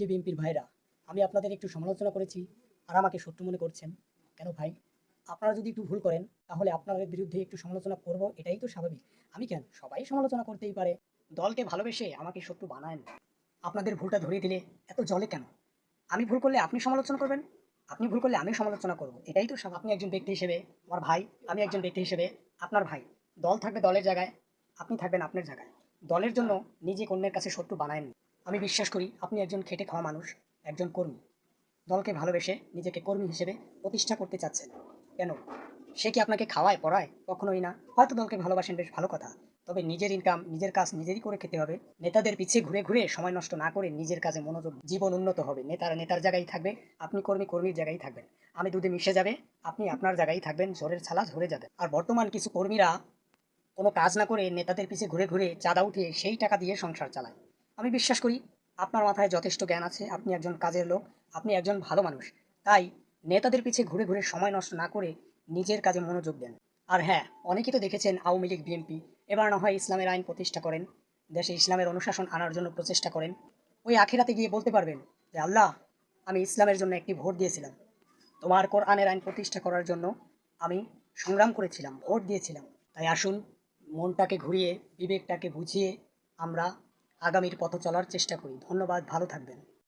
যে বিএনপির ভাইরা, আমি আপনাদের একটু সমালোচনা করেছি আর আমাকে শত্রু মনে করছেন। কেন ভাই? আপনারা যদি একটু ভুল করেন, তাহলে আপনাদের বিরুদ্ধে একটু সমালোচনা করব, এটাই তো স্বাভাবিক। আমি কেন? সবাই সমালোচনা করতেই পারে। দলকে ভালোবেসে আমাকে শত্রু বানায়েন না। আপনাদের ভুলটা ধরিয়ে দিলে এত জলে কেন? আমি ভুল করলে আপনি সমালোচনা করবেন? আপনি ভুল করলে আমি সমালোচনা করব। এটাই তো। আপনি একজন ব্যক্তি হিসেবে, আমার ভাই, আমি একজন ব্যক্তি হিসেবে, আপনার ভাই। দল থাকবে দলের জায়গায়, আপনি থাকবেন আপনার জায়গায়। দলের জন্য নিজে অন্যের কাছে শত্রু বানায়েন। আমি বিশ্বাস করি আপনি একজন খেটে খাওয়া মানুষ, একজন কর্মী। দলকে ভালোবেসে নিজেকে কর্মী হিসেবে প্রতিষ্ঠা করতে চাচ্ছেন। কেন? সে কি আপনাকে খাওয়ায়, পড়ায়? কখনোই না। হয়তো দলকে ভালোবাসেন বেশ ভালো কথা, তবে নিজের ইনকাম নিজের কাজ নিজেরই করে খেতে হবে। নেতাদের পিছিয়ে ঘুরে ঘুরে সময় নষ্ট না করে নিজের কাজে মনোযোগ, জীবন উন্নত হবে। নেতারা নেতার জায়গায় থাকবে, আপনি কর্মী কর্মীর জায়গায় থাকবেন। আমি দুধে মিশে যাবে, আপনি আপনার জায়গায় থাকবেন ঝোরের ছালা ঝরে যাবে। আর বর্তমান কিছু কর্মীরা কোনো কাজ না করে নেতাদের পিছিয়ে ঘুরে ঘুরে চাঁদা উঠে সেই টাকা দিয়ে সংসার চালায়। আমি বিশ্বাস করি, আপনার মাথায় যথেষ্ট জ্ঞান আছে, আপনি একজন কাজের লোক, আপনি একজন ভালো মানুষ। তাই নেতাদের পিছিয়ে ঘুরে ঘুরে সময় নষ্ট না করে নিজের কাজে মনোযোগ দেন। আর হ্যাঁ অনেকেই তো দেখেছেন আওয়ামী লীগ, বিএনপি। এবার না হয় ইসলামের আইন প্রতিষ্ঠা করেন, দেশে ইসলামের অনুশাসন আনার জন্য প্রচেষ্টা করেন। ওই আখেরাতে গিয়ে বলতে পারবেন যে, আল্লাহ, আমি ইসলামের জন্য একটি ভোট দিয়েছিলাম। তোমার কোরআনের আইন প্রতিষ্ঠা করার জন্য আমি সংগ্রাম করেছিলাম, ভোট দিয়েছিলাম। তাই আসুন মনটাকে ঘুরিয়ে বিবেকটাকে বুঝিয়ে আমরা আগামীর পথ চলার চেষ্টা করি। ধন্যবাদ ভালো থাকবেন।